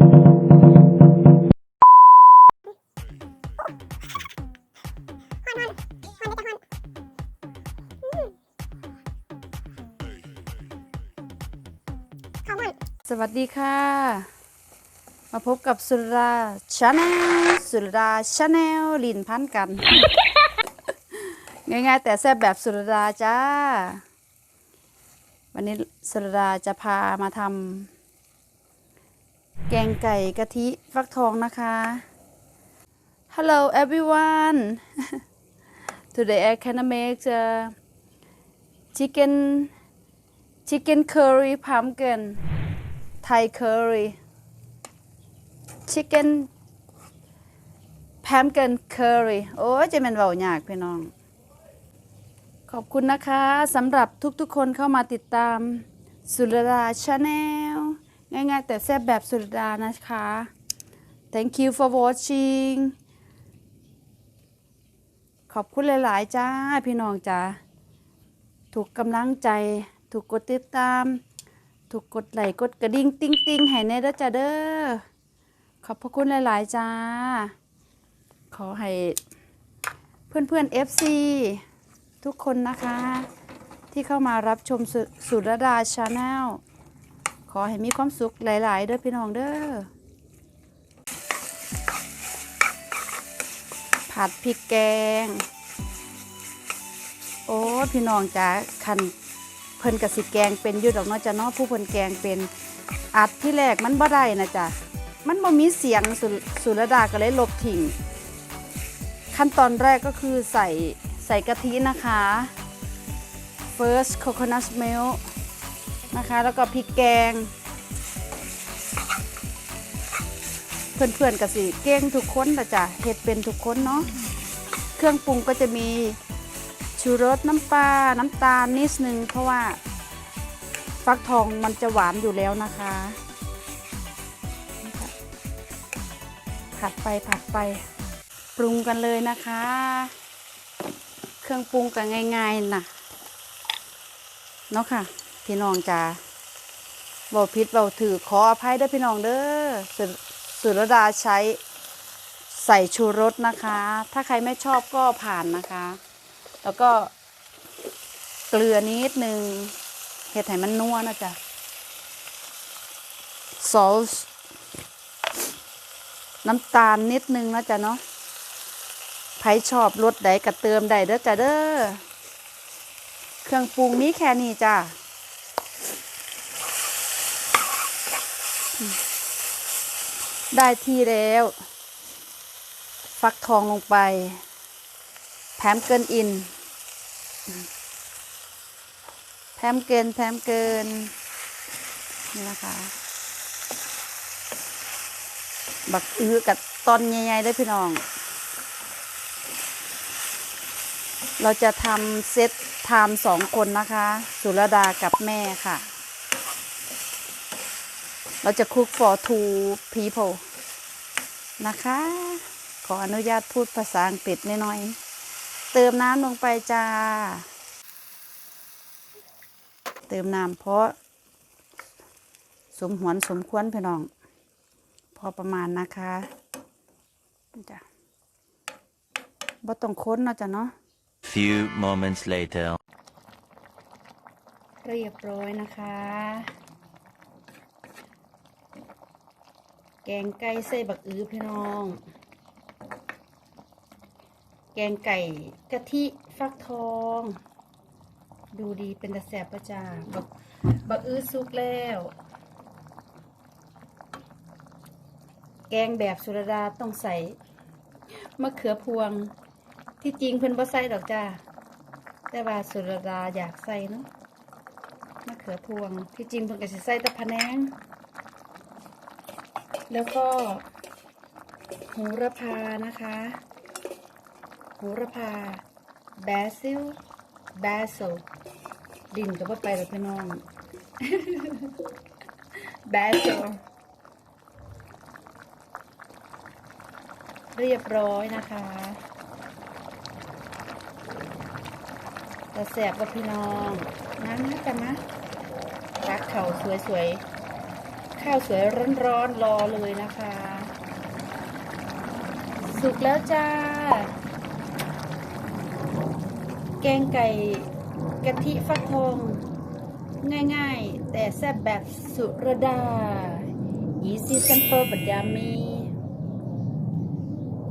สวัสดีค่ะ มาพบกับสุรดาชาแนลสุรดาชาแนลลินพันกัน ง่ายๆ แต่แซ่บแบบสุรดาจ้า วันนี้สุรดาจะพามาทำ แกงไก่กะทิฟักทองนะคะ Hello everyone Today I can make uh, chicken chicken curry pumpkin Thai curry chicken pumpkin curry โอ้ยจะเป็นเบายากพี่น้อง ขอบคุณนะคะสำหรับทุกๆคนเข้ามาติดตามสุรดาชาแนล ง่ายๆ แต่แซ่บแบบสุดานะคะ thank you for watching ขอบคุณหลายๆจ้าพี่น้องจ้าถูกกำลังใจ ถูกกดติดตาม ถูกกดไลค์กดกระดิ่งติ้งติ้งให้แน่เด้อจ้าเด้อขอบพระคุณหลาย ๆ จ้า ขอให้เพื่อนๆ FC ทุกคนนะคะ ที่เข้ามารับชมสุสุรดาชาแนล ขอให้มีความสุขหลาย ๆ เด้อพี่น้องเด้อ ผัดพริกแกง โอ้พี่น้องจ้าคันเพิ่นกสิแกงเป็นอยู่ดอกเนาะจ้ะเนาะผู้เพิ่นแกงเป็นอัดที่แรกมันบ่ได้นะจ้ะมันบ่มีเสียงสุสุรดาก็เลยลบทิ้งขั้นตอนแรกก็คือใส่ใส่กะทินะคะ first coconut milk นะคะ แล้วก็พริกแกง เพื่อนๆกับสิเก่งทุกคนนะจ้ะเฮ็ดเป็นทุกคนเนาะเครื่องปรุงก็จะมีชูรสน้ำปลาน้ำตาลนิดนึงเพราะว่าฟักทองมันจะหวานอยู่แล้วนะคะผัดไปผัดไปปรุงกันเลยนะคะ เครื่องปรุงกันง่ายๆนะเนาะค่ะ พี่น้องจ๋าเบาพิษเบาถือขออภัยด้วยพี่น้องเด้อสุรดาใช้ใส่ชูรสนะคะ ถ้าใครไม่ชอบก็ผ่านนะคะ แล้วก็เกลือนิดนึงเห็ดให้มันนัวนะจ๊ะซอสน้ำตาลนิดนึงนะจ๊ะเนาะใครชอบรสใดก็เติมได้เด้อจ้ะเด้อ เครื่องปรุงมีแค่นี้จ้ะ ได้ที่แล้ว ฟักทองลงไปแพมเกินอินแพมเกินแพมเกิน นี่นะคะ บักอื้อกับตอนใหญ่ๆได้พี่น้อง เราจะทำเซตไทม์สองคนนะคะ สุรดากับแม่ค่ะเราจะคุก for two people นะคะ ขออนุญาตพูดภาษาอังกฤษนิดหน่อยเติมน้ำลงไปจ้า เติมน้ำเพราะ สมหวนสมควรพี่น้อง พอประมาณนะคะจ้ะบ่ต้องค้นเนาะจ้ะเนาะ Few moments later. เรียบร้อยนะคะ แกงไก่ใส่บักอื้อพี่น้อง แกงไก่กะทิฟักทอง ดูดีเป็นตะแสบประจาบักบักอื้อสุกแล้ว แกงแบบสุรดาต้องใส่มะเขือพวง ที่จริงเพิ่นบ่ใส่ดอกจ้า แต่ว่าสุรดาอยากใส่เนาะมะเขือพวง ที่จริงเพิ่นก็สิใส่ต่พะแนง แล้วก็โหระพานะคะโหระพา b บซิล b บซิลดินก็บ่ไปหรอพี่น้อง b บซิลเรียบร้อยนะคะจะแสบกับพี่น้องนะนะกันนะรักเขาสวยๆ ข้าวสวยร้อนๆรอเลยนะคะ สุกแล้วจ้า แกงไก่กะทิฟักทองง่ายๆ แต่แซ่บแบบสุรดา easy simple but yummy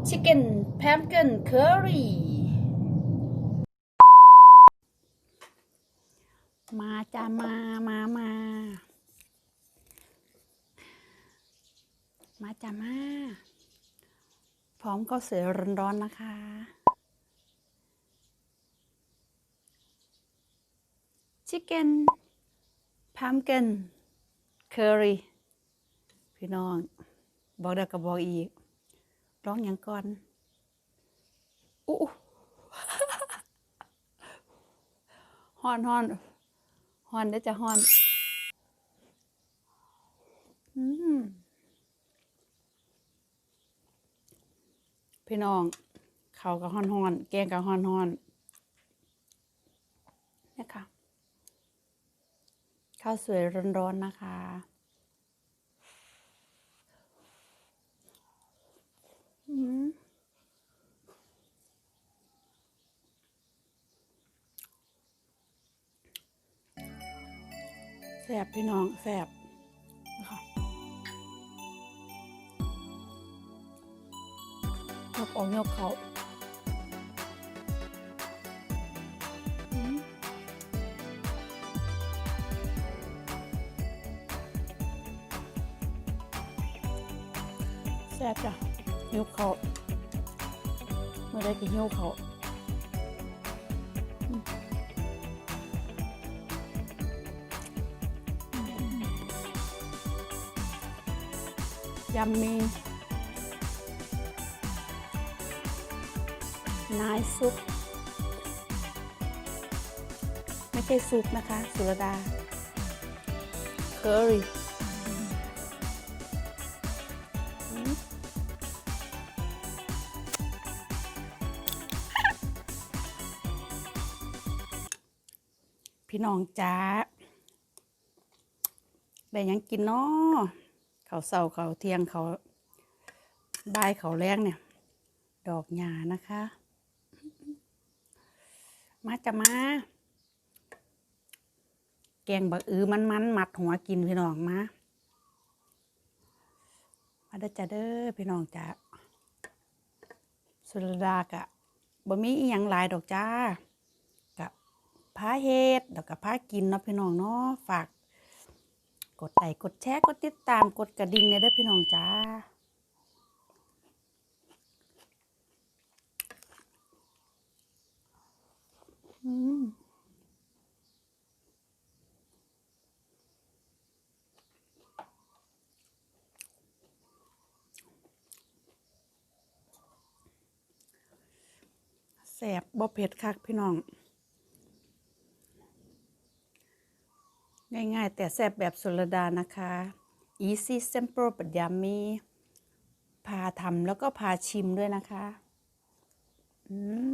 chicken pumpkin curry มาจ้ามามามา มาจ้ามา พร้อมข้าวสวยร้อนๆนะคะ chicken pumpkin curry พี่น้อง บอกได้วก็บอกอีก ร้องอย่างก่อนอู้ฮอนฮอนฮอนได้อจะฮอน อืม พี่น้องเขาวกับฮอนฮอนแกงกับฮอนฮอนเนี่ยค่ะข้าวสวยร้อนๆนะคะอืมแซ่บพี่น้องแซ่บ ยกออกยกเขาแซ่บจ้ะยกเขาเมื่อได้กินยกเขาอืมยำมี นายซุปไม่ใช่ซุปนะคะ สุรดาเคอรี่อืมพี่น้องจ้าได้หยังกินเนาะเขาวเสาเขาวเที่ยงเขาบ่ายเขาวแรงเนี่ย ดอกหญ้านะคะ มาจะมา แกงบักอือมันมันๆมัดหัวกินพี่น้องมา มาเด้อจ้าเด้อพี่น้องจ้าสุรดากะบ่มีอีหยังหลายดอกจ้ากับพาเฮ็ดแล้วก็พากินเนาะพี่น้องเนาะฝาก กดไลค์กดแชร์กดติดตามกดกระดิ่งเนี่ยเด้อพี่น้องจ้า อืมแสบบ่เผ็ดคักพี่น้อง ง่ายๆ แต่แซ่บแบบสุรดานะคะ easy simple but yummy พาทำแล้วก็พาชิมด้วยนะคะ อืม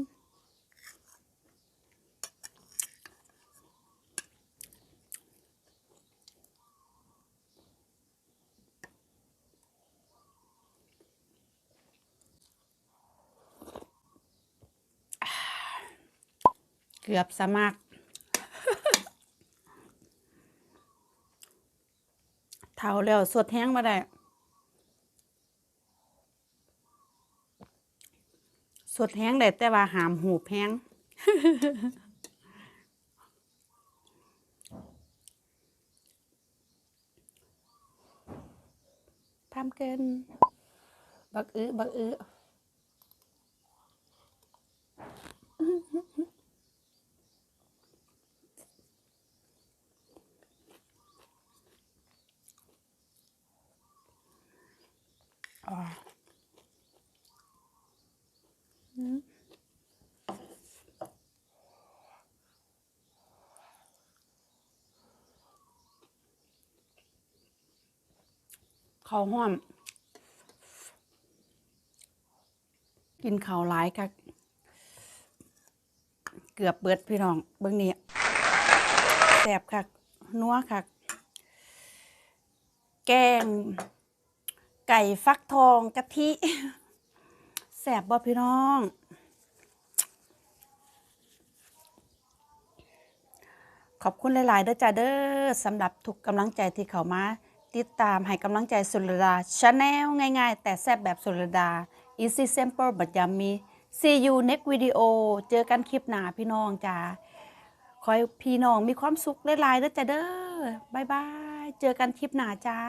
เกือบสมัคร เท่าแล้วสดแห้งมาได้ สดแห้งได้แต่ว่าหามหูแห้งทำเกิน บักอื้อบักอื้อ อ่าอืม ข้าวห้อม กินข้าวหลายค่ะเกือบเบิดพี่น้อง เบิ่งนี่แสบคักนัวคักแกง ไก่ฟักทองกะทิแสบบ่พี่น้อง ขอบคุณหลาย ๆ เด้อจ้าเด้อสำหรับทุกกำลังใจที่เขามา ติดตามให้กำลังใจสุรดาชาแนลง่าย ๆ แต่แซ่บแบบสุรดา easy simple but yummy see you next video เจอกันคลิปหน้าพี่น้องจ้าขอให้พี่น้องมีความสุขหลายๆเด้อจ้าเด้อบายบาย เจอกันคลิปหน้าจ้า